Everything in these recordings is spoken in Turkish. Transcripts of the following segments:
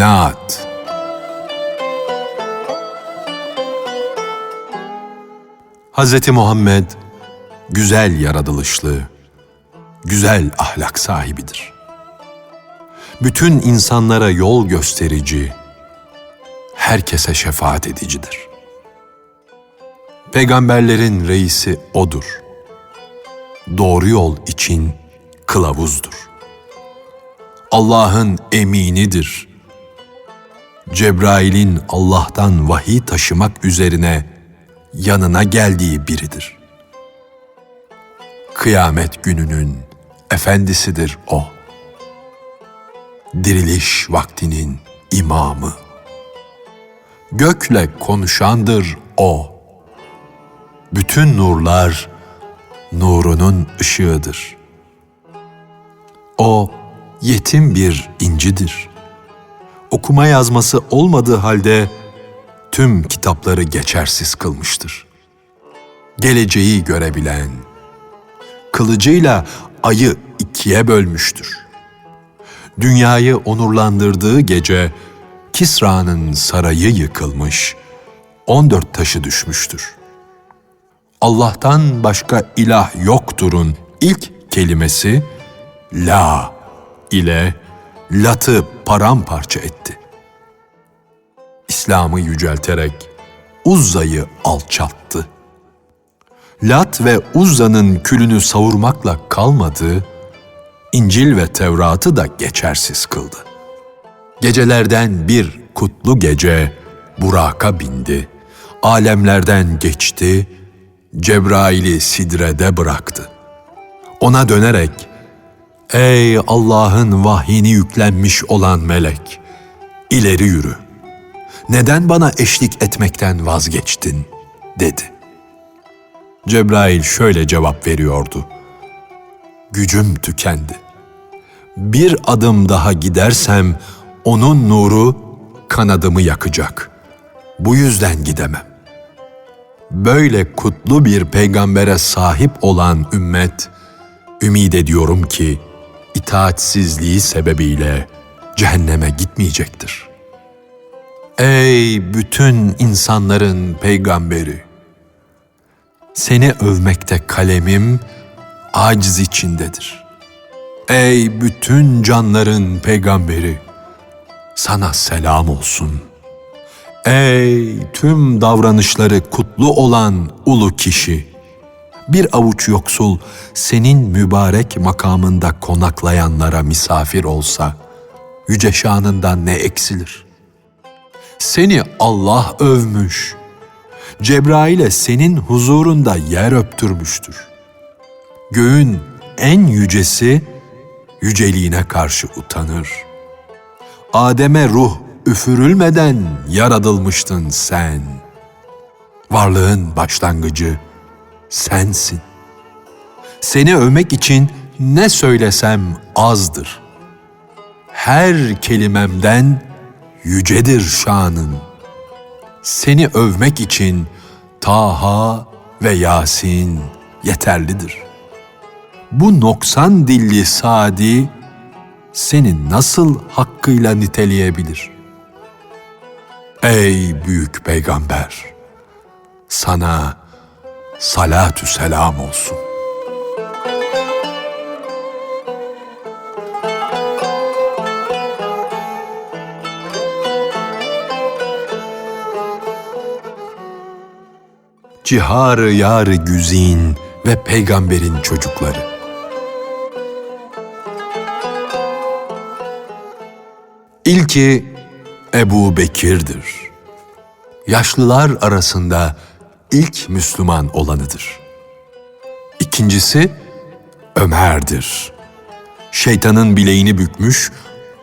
Naat Hz. Muhammed güzel yaratılışlı, güzel ahlak sahibidir. Bütün insanlara yol gösterici, herkese şefaat edicidir. Peygamberlerin reisi odur. Doğru yol için kılavuzdur. Allah'ın eminidir. Cebrail'in Allah'tan vahiy taşımak üzerine yanına geldiği biridir. Kıyamet gününün efendisidir o. Diriliş vaktinin imamı. Gökle konuşandır o. Bütün nurlar nurunun ışığıdır. O yetim bir incidir. Okuma yazması olmadığı halde tüm kitapları geçersiz kılmıştır. Geleceği görebilen, kılıcıyla ayı ikiye bölmüştür. Dünyayı onurlandırdığı gece Kisra'nın sarayı yıkılmış, on dört taşı düşmüştür. Allah'tan başka ilah yoktur'un ilk kelimesi La ile Lat'ı paramparça etti. İslam'ı yücelterek Uzza'yı alçalttı. Lat ve Uzza'nın külünü savurmakla kalmadı, İncil ve Tevrat'ı da geçersiz kıldı. Gecelerden bir kutlu gece Burak'a bindi, alemlerden geçti, Cebrail'i sidrede bıraktı. Ona dönerek, Ey Allah'ın vahyini yüklenmiş olan melek, ileri yürü. Neden bana eşlik etmekten vazgeçtin? dedi. Cebrail şöyle cevap veriyordu. Gücüm tükendi. Bir adım daha gidersem onun nuru kanadımı yakacak. Bu yüzden gidemem. Böyle kutlu bir peygambere sahip olan ümmet, ümid ediyorum ki itaatsizliği sebebiyle cehenneme gitmeyecektir. Ey bütün insanların peygamberi! Seni övmekte kalemim aciz içindedir. Ey bütün canların peygamberi! Sana selam olsun. Ey tüm davranışları kutlu olan ulu kişi! Bir avuç yoksul senin mübarek makamında konaklayanlara misafir olsa, yüce şanından ne eksilir? Seni Allah övmüş, Cebrail'e senin huzurunda yer öptürmüştür. Göğün en yücesi yüceliğine karşı utanır. Adem'e ruh üfürülmeden yaratılmıştın sen. Varlığın başlangıcı, sensin. Seni övmek için ne söylesem azdır. Her kelimemden yücedir şanın. Seni övmek için Taha ve Yasin yeterlidir. Bu noksan dilli Sadi seni nasıl hakkıyla niteleyebilir? Ey büyük peygamber! Sana salatü selam olsun. Ciharı yarı güzin ve peygamberin çocukları. İlki Ebu Bekir'dir. Yaşlılar arasında ilk Müslüman olanıdır. İkincisi Ömer'dir. Şeytanın bileğini bükmüş,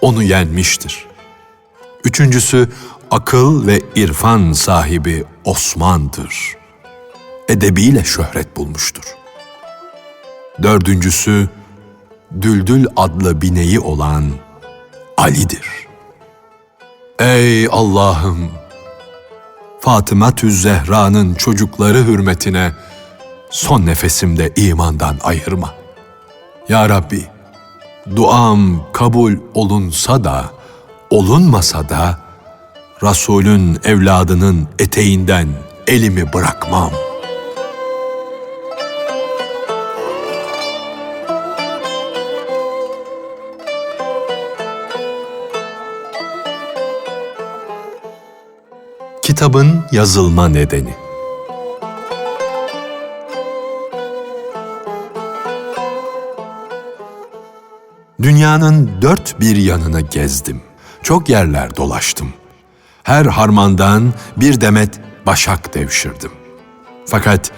onu yenmiştir. Üçüncüsü akıl ve irfan sahibi Osman'dır. Edebiyle şöhret bulmuştur. Dördüncüsü Düldül adlı bineği olan Ali'dir. Ey Allah'ım! Fatıma Zehra'nın çocukları hürmetine son nefesimde imandan ayırma. Ya Rabbi, duam kabul olunsa da olunmasa da Resulün evladının eteğinden elimi bırakmam. Kitabın yazılma nedeni Dünyanın dört bir yanını gezdim. Çok yerler dolaştım. Her harmandan bir demet başak devşirdim. Fakat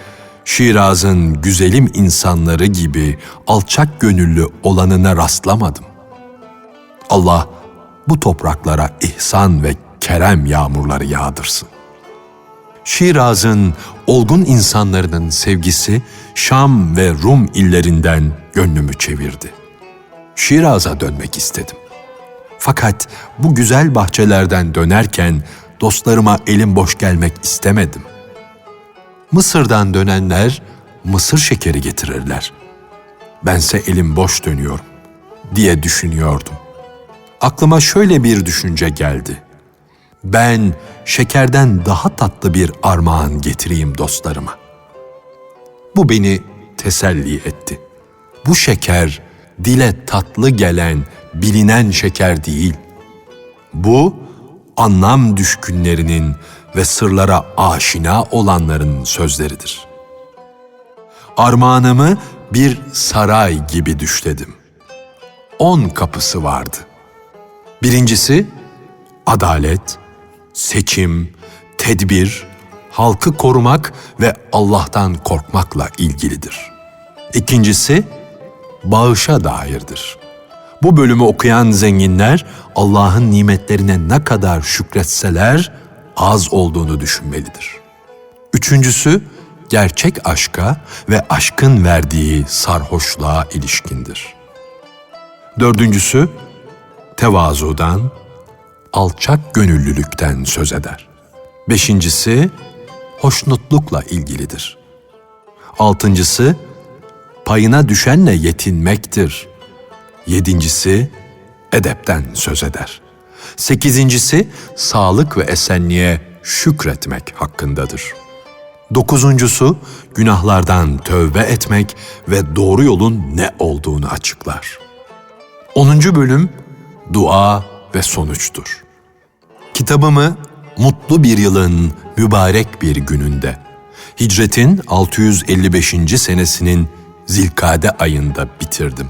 Şiraz'ın güzelim insanları gibi alçak gönüllü olanına rastlamadım. Allah bu topraklara ihsan ve kerem yağmurları yağdırsın. Şiraz'ın olgun insanlarının sevgisi Şam ve Rum illerinden gönlümü çevirdi. Şiraz'a dönmek istedim. Fakat bu güzel bahçelerden dönerken dostlarıma elim boş gelmek istemedim. Mısır'dan dönenler mısır şekeri getirirler. Bense elim boş dönüyorum diye düşünüyordum. Aklıma şöyle bir düşünce geldi. Ben şekerden daha tatlı bir armağan getireyim dostlarıma. Bu beni teselli etti. Bu şeker dile tatlı gelen, bilinen şeker değil. Bu anlam düşkünlerinin ve sırlara aşina olanların sözleridir. Armağanımı bir saray gibi düşledim. On kapısı vardı. Birincisi adalet, seçim, tedbir, halkı korumak ve Allah'tan korkmakla ilgilidir. İkincisi bağışa dairdir. Bu bölümü okuyan zenginler Allah'ın nimetlerine ne kadar şükretseler az olduğunu düşünmelidir. Üçüncüsü gerçek aşka ve aşkın verdiği sarhoşluğa ilişkindir. Dördüncüsü tevazudan, alçak gönüllülükten söz eder. Beşincisi hoşnutlukla ilgilidir. Altıncısı payına düşenle yetinmektir. Yedincisi edepten söz eder. Sekizincisi sağlık ve esenliğe şükretmek hakkındadır. Dokuzuncusu günahlardan tövbe etmek ve doğru yolun ne olduğunu açıklar. Onuncu bölüm dua ve sonuçtur. Kitabımı mutlu bir yılın mübarek bir gününde, hicretin 655. senesinin Zilkade ayında bitirdim.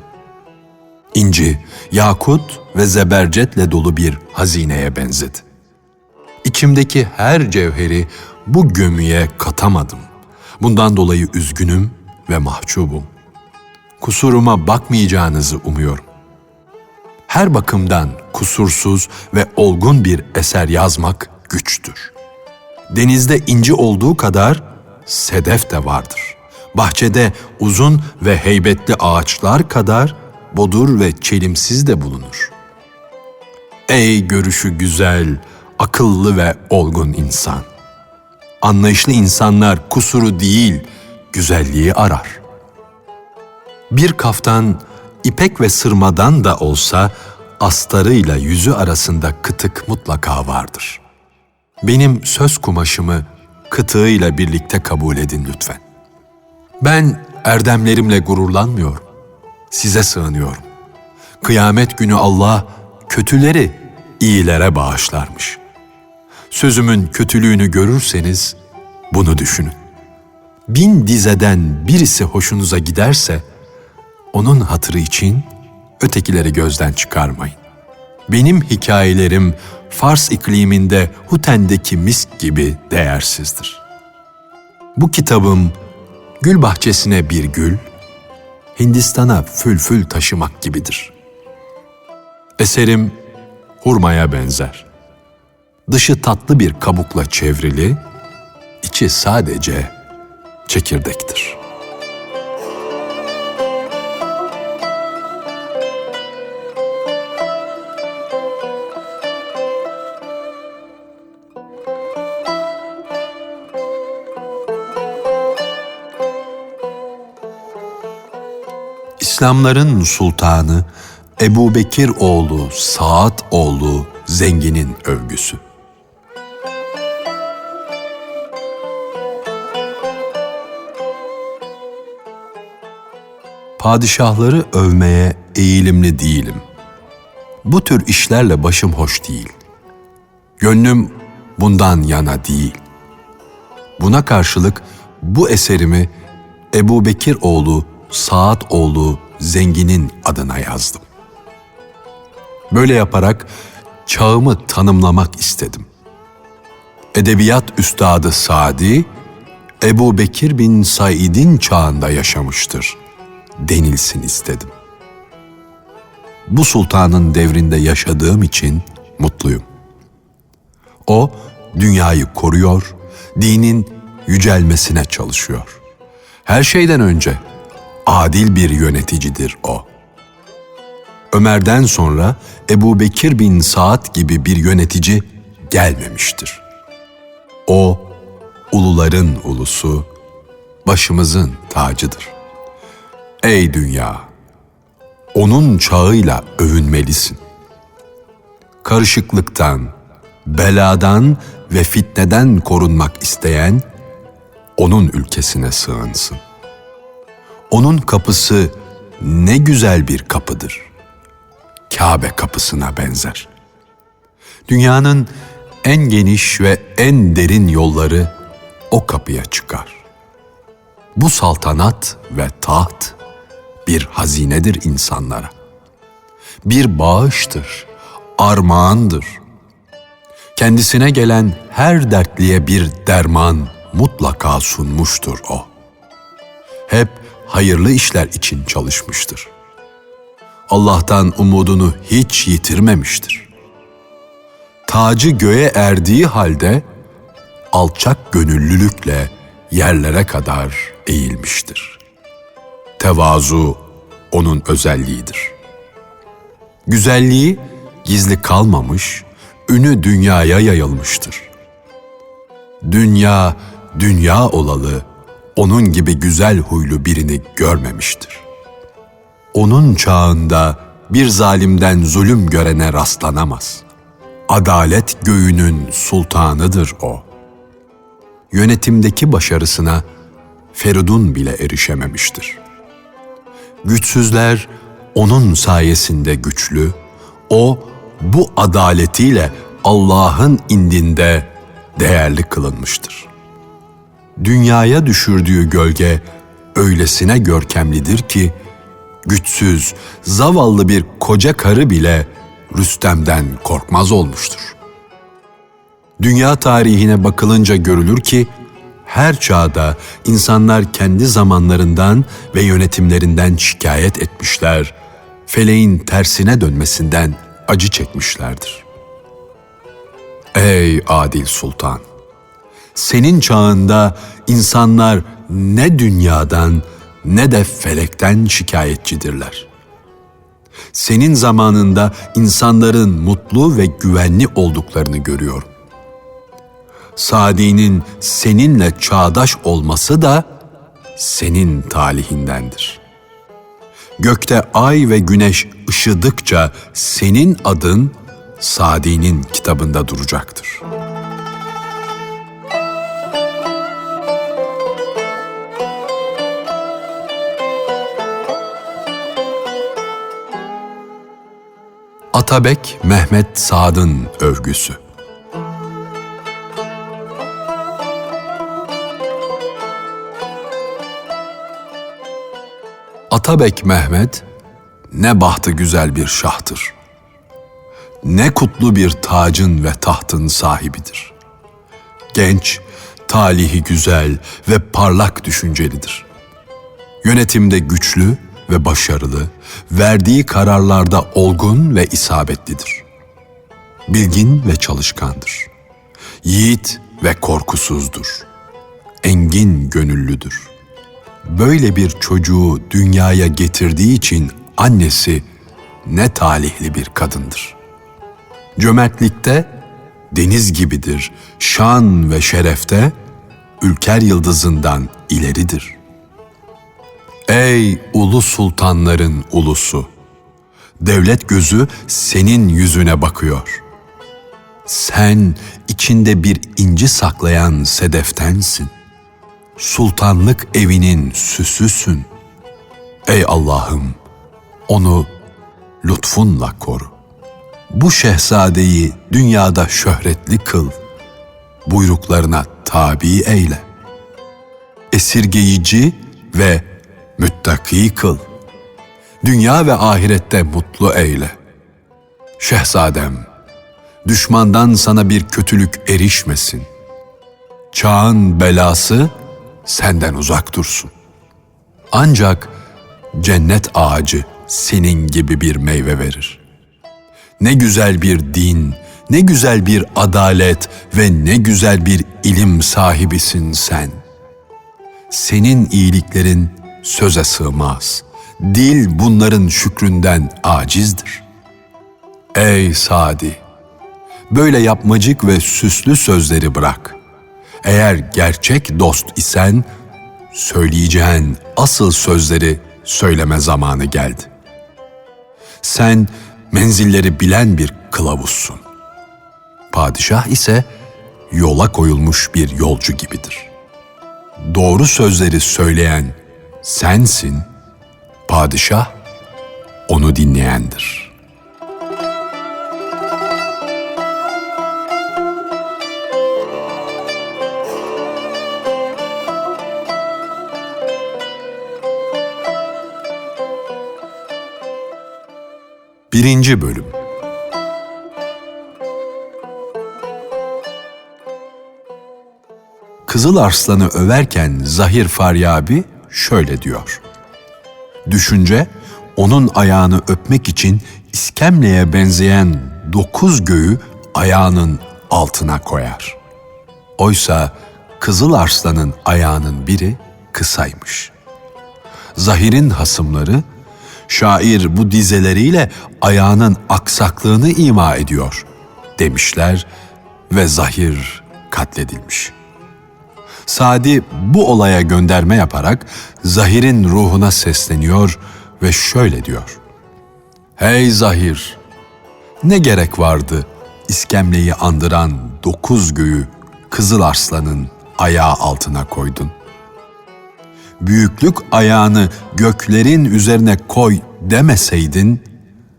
İnci, yakut ve zebercetle dolu bir hazineye benzedi. İçimdeki her cevheri bu gömüye katamadım. Bundan dolayı üzgünüm ve mahcubum. Kusuruma bakmayacağınızı umuyorum. Her bakımdan kusursuz ve olgun bir eser yazmak güçtür. Denizde inci olduğu kadar sedef de vardır.'' bahçede uzun ve heybetli ağaçlar kadar bodur ve çelimsiz de bulunur. Ey görüşü güzel, akıllı ve olgun insan! Anlayışlı insanlar kusuru değil, güzelliği arar. Bir kaftan ipek ve sırmadan da olsa astarıyla yüzü arasında kıtık mutlaka vardır. Benim söz kumaşımı kıtığıyla birlikte kabul edin lütfen. Ben erdemlerimle gururlanmıyorum. Size sığınıyorum. Kıyamet günü Allah kötüleri iyilere bağışlarmış. Sözümün kötülüğünü görürseniz bunu düşünün. Bin dizeden birisi hoşunuza giderse onun hatırı için ötekileri gözden çıkarmayın. Benim hikayelerim Fars ikliminde Huten'deki misk gibi değersizdir. Bu kitabım Gül bahçesine bir gül, Hindistan'a fülfül taşımak gibidir. Eserim hurmaya benzer. Dışı tatlı bir kabukla çevrili, içi sadece çekirdektir.'' İslamların sultanı Ebu Bekir oğlu Saad oğlu zenginin övgüsü. Padişahları övmeye eğilimli değilim. Bu tür işlerle başım hoş değil. Gönlüm bundan yana değil. Buna karşılık bu eserimi Ebu Bekir oğlu Saad oğlu Zengin'in adına yazdım. Böyle yaparak çağımı tanımlamak istedim. Edebiyat üstadı Sadi, Ebu Bekir bin Said'in çağında yaşamıştır denilsin istedim. Bu sultanın devrinde yaşadığım için mutluyum. O dünyayı koruyor, dinin yücelmesine çalışıyor. Her şeyden önce adil bir yöneticidir o. Ömer'den sonra Ebu Bekir bin Saad gibi bir yönetici gelmemiştir. O, uluların ulusu, başımızın tacıdır. Ey dünya! Onun çağıyla övünmelisin. Karışıklıktan, beladan ve fitneden korunmak isteyen, onun ülkesine sığınsın. Onun kapısı ne güzel bir kapıdır. Kabe kapısına benzer. Dünyanın en geniş ve en derin yolları o kapıya çıkar. Bu saltanat ve taht bir hazinedir insanlara. Bir bağıştır, armağandır. Kendisine gelen her dertliye bir derman mutlaka sunmuştur o. Hep hayırlı işler için çalışmıştır. Allah'tan umudunu hiç yitirmemiştir. Tacı göğe erdiği halde alçak gönüllülükle yerlere kadar eğilmiştir. Tevazu onun özelliğidir. Güzelliği gizli kalmamış, ünü dünyaya yayılmıştır. Dünya, dünya olalı, onun gibi güzel huylu birini görmemiştir. Onun çağında bir zalimden zulüm görene rastlanamaz. Adalet göğünün sultanıdır o. Yönetimdeki başarısına Feridun bile erişememiştir. Güçsüzler onun sayesinde güçlü, o bu adaletiyle Allah'ın indinde değerli kılınmıştır. Dünyaya düşürdüğü gölge öylesine görkemlidir ki, güçsüz, zavallı bir koca karı bile Rüstem'den korkmaz olmuştur. Dünya tarihine bakılınca görülür ki, her çağda insanlar kendi zamanlarından ve yönetimlerinden şikayet etmişler, feleğin tersine dönmesinden acı çekmişlerdir. Ey adil sultan! Senin çağında insanlar ne dünyadan ne de felekten şikayetçidirler. Senin zamanında insanların mutlu ve güvenli olduklarını görüyorum. Sadi'nin seninle çağdaş olması da senin talihindendir. Gökte ay ve güneş ışıdıkça senin adın Sadi'nin kitabında duracaktır. Atabek Mehmet Sad'ın övgüsü Atabek Mehmet ne bahtı güzel bir şahtır. Ne kutlu bir tacın ve tahtın sahibidir. Genç, talihi güzel ve parlak düşüncelidir. Yönetimde güçlü ve başarılı, verdiği kararlarda olgun ve isabetlidir. Bilgin ve çalışkandır. Yiğit ve korkusuzdur. Engin gönüllüdür.'' böyle bir çocuğu dünyaya getirdiği için annesi ne talihli bir kadındır. Cömertlikte deniz gibidir, şan ve şerefte ülker yıldızından ileridir. Ey ulu sultanların ulusu! Devlet gözü senin yüzüne bakıyor. Sen içinde bir inci saklayan sedeftensin. Sultanlık evinin süsüsün. Ey Allah'ım, onu lütfunla koru. Bu şehzadeyi dünyada şöhretli kıl. Buyruklarına tabi eyle. Esirgeyici ve müttaki kıl. Dünya ve ahirette mutlu eyle. Şehzadem, düşmandan sana bir kötülük erişmesin. Çağın belası senden uzak dursun. Ancak cennet ağacı senin gibi bir meyve verir. Ne güzel bir din, ne güzel bir adalet ve ne güzel bir ilim sahibisin sen. Senin iyiliklerin söze sığmaz. Dil bunların şükründen acizdir. Ey Sadi! Böyle yapmacık ve süslü sözleri bırak. Eğer gerçek dost isen, söyleyeceğin asıl sözleri söyleme zamanı geldi. Sen menzilleri bilen bir kılavuzsun. Padişah ise yola koyulmuş bir yolcu gibidir. Doğru sözleri söyleyen sensin, padişah onu dinleyendir.'' Birinci Bölüm Kızıl Arslan'ı överken Zahir Faryabi şöyle diyor. Düşünce onun ayağını öpmek için iskemleye benzeyen dokuz göğü ayağının altına koyar. Oysa Kızıl Arslan'ın ayağının biri kısaymış. Zahir'in hasımları şair bu dizeleriyle ayağının aksaklığını ima ediyor demişler ve Zahir katledilmiş. Sadi bu olaya gönderme yaparak Zahir'in ruhuna sesleniyor ve şöyle diyor. Hey Zahir! Ne gerek vardı iskemleyi andıran dokuz göğü Kızıl Arslan'ın ayağı altına koydun? büyüklük ayağını göklerin üzerine koy demeseydin,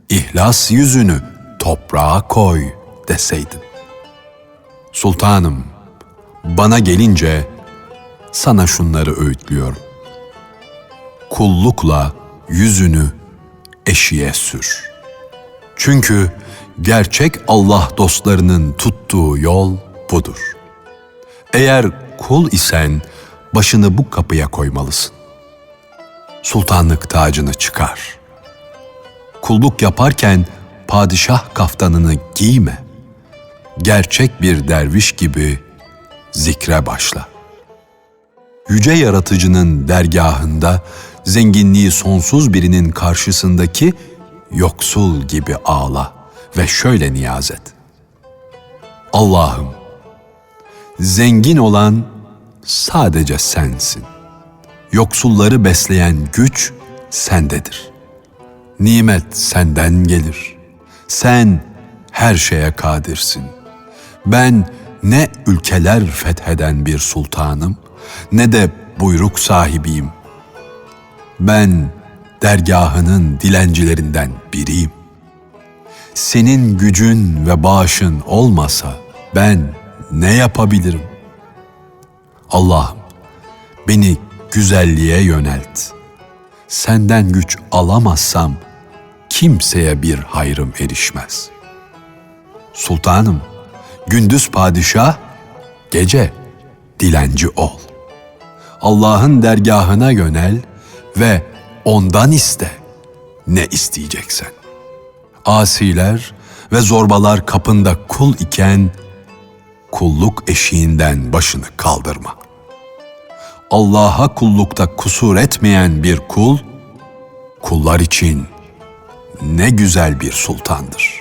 ihlas yüzünü toprağa koy deseydin. Sultanım, bana gelince sana şunları öğütlüyorum. Kullukla yüzünü eşiğe sür. Çünkü gerçek Allah dostlarının tuttuğu yol budur. Eğer kul isen, başını bu kapıya koymalısın. Sultanlık tacını çıkar. Kulluk yaparken padişah kaftanını giyme. Gerçek bir derviş gibi zikre başla. Yüce yaratıcının dergahında zenginliği sonsuz birinin karşısındaki yoksul gibi ağla ve şöyle niyaz et. Allah'ım, zengin olan sadece sensin. Yoksulları besleyen güç sendedir. Nimet senden gelir. Sen her şeye kadirsin. Ben ne ülkeler fetheden bir sultanım ne de buyruk sahibiyim. Ben dergahının dilencilerinden biriyim. Senin gücün ve bağışın olmasa ben ne yapabilirim? Allah'ım beni güzelliğe yönelt. Senden güç alamazsam kimseye bir hayrım erişmez. Sultanım, gündüz padişah, gece dilenci ol. Allah'ın dergahına yönel ve ondan iste ne isteyeceksen. Asiler ve zorbalar kapında kul iken kulluk eşiğinden başını kaldırma. Allah'a kullukta kusur etmeyen bir kul, kullar için ne güzel bir sultandır.''